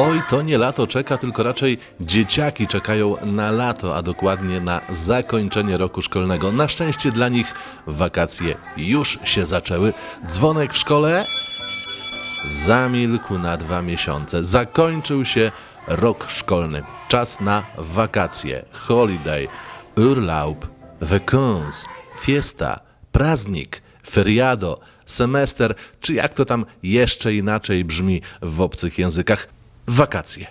Oj, to nie lato czeka, tylko raczej dzieciaki czekają na lato, a dokładnie na zakończenie roku szkolnego. Na szczęście dla nich wakacje już się zaczęły. Dzwonek w szkole zamilkł na dwa miesiące. Zakończył się rok szkolny. Czas na wakacje, holiday, urlaub, vacances, fiesta, praznik, feriado, semester, czy jak to tam jeszcze inaczej brzmi w obcych językach. Wakacje.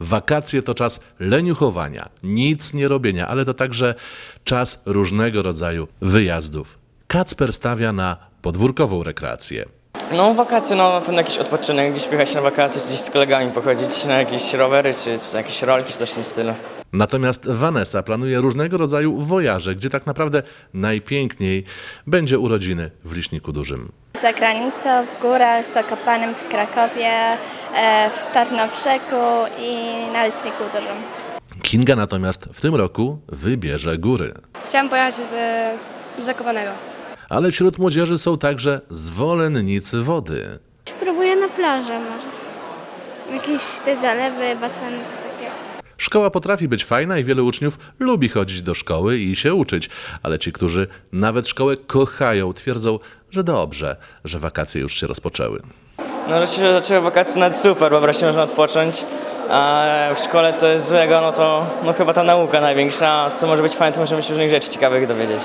Wakacje to czas leniuchowania, nic nie robienia, ale to także czas różnego rodzaju wyjazdów. Kacper stawia na podwórkową rekreację. No wakacje, no na pewno jakiś odpoczynek, gdzieś pojechać na wakacje, gdzieś z kolegami pochodzić na jakieś rowery, czy jakieś rolki, coś w tym stylu. Natomiast Vanessa planuje różnego rodzaju wojaże, gdzie tak naprawdę najpiękniej będzie urodziny w Liśniku Dużym. Za granicą, w górach, z Zakopanem, w Krakowie, e, w Tarnowrzegu i na Leśniku Dużym. Kinga natomiast w tym roku wybierze góry. Chciałam pojechać do Zakopanego. Ale wśród młodzieży są także zwolennicy wody. Próbuję na plażę może. Jakieś te zalewy, baseny. Szkoła potrafi być fajna i wielu uczniów lubi chodzić do szkoły i się uczyć, ale ci, którzy nawet szkołę kochają, twierdzą, że dobrze, że wakacje już się rozpoczęły. No że się zaczęły wakacje nawet super, bo wreszcie można odpocząć. A w szkole co jest złego, no to no chyba ta nauka największa, co może być fajne, to możemy się różnych rzeczy ciekawych dowiedzieć.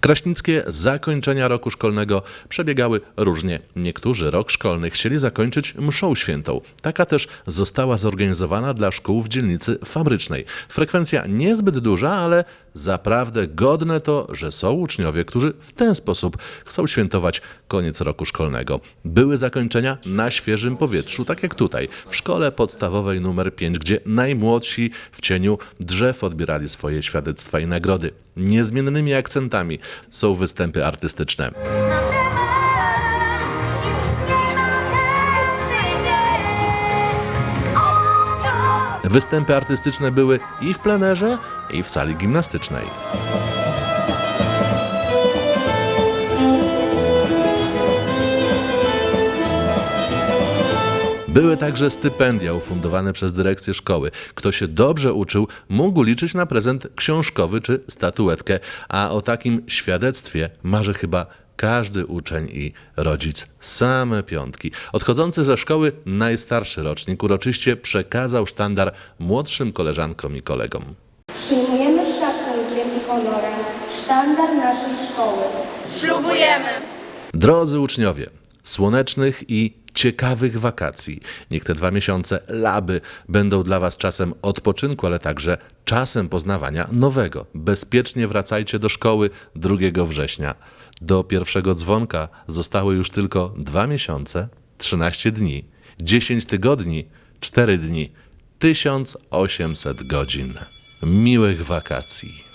Kraśnickie zakończenia roku szkolnego przebiegały różnie. Niektórzy rok szkolny chcieli zakończyć mszą świętą. Taka też została zorganizowana dla szkół w dzielnicy fabrycznej. Frekwencja niezbyt duża, ale zaprawdę godne to, że są uczniowie, którzy w ten sposób chcą świętować koniec roku szkolnego. Były zakończenia na świeżym powietrzu, tak jak tutaj, w szkole podstawowej numer 5, gdzie najmłodsi w cieniu drzew odbierali swoje świadectwa i nagrody. Niezmiennymi akcentami są występy artystyczne. Występy artystyczne były i w plenerze, i w sali gimnastycznej. Były także stypendia ufundowane przez dyrekcję szkoły. Kto się dobrze uczył, mógł liczyć na prezent książkowy czy statuetkę, a o takim świadectwie marzy chyba każdy uczeń i rodzic. Same piątki. Odchodzący ze szkoły najstarszy rocznik uroczyście przekazał sztandar młodszym koleżankom i kolegom. Przyjmujemy z szacunkiem i honorem sztandar naszej szkoły. Drodzy uczniowie, słonecznych i ciekawych wakacji. Niech te dwa miesiące laby będą dla Was czasem odpoczynku, ale także czasem poznawania nowego. Bezpiecznie wracajcie do szkoły 2 września. Do pierwszego dzwonka zostały już tylko dwa miesiące, 13 dni, 10 tygodni, 4 dni, 1800 godzin. Miłych wakacji.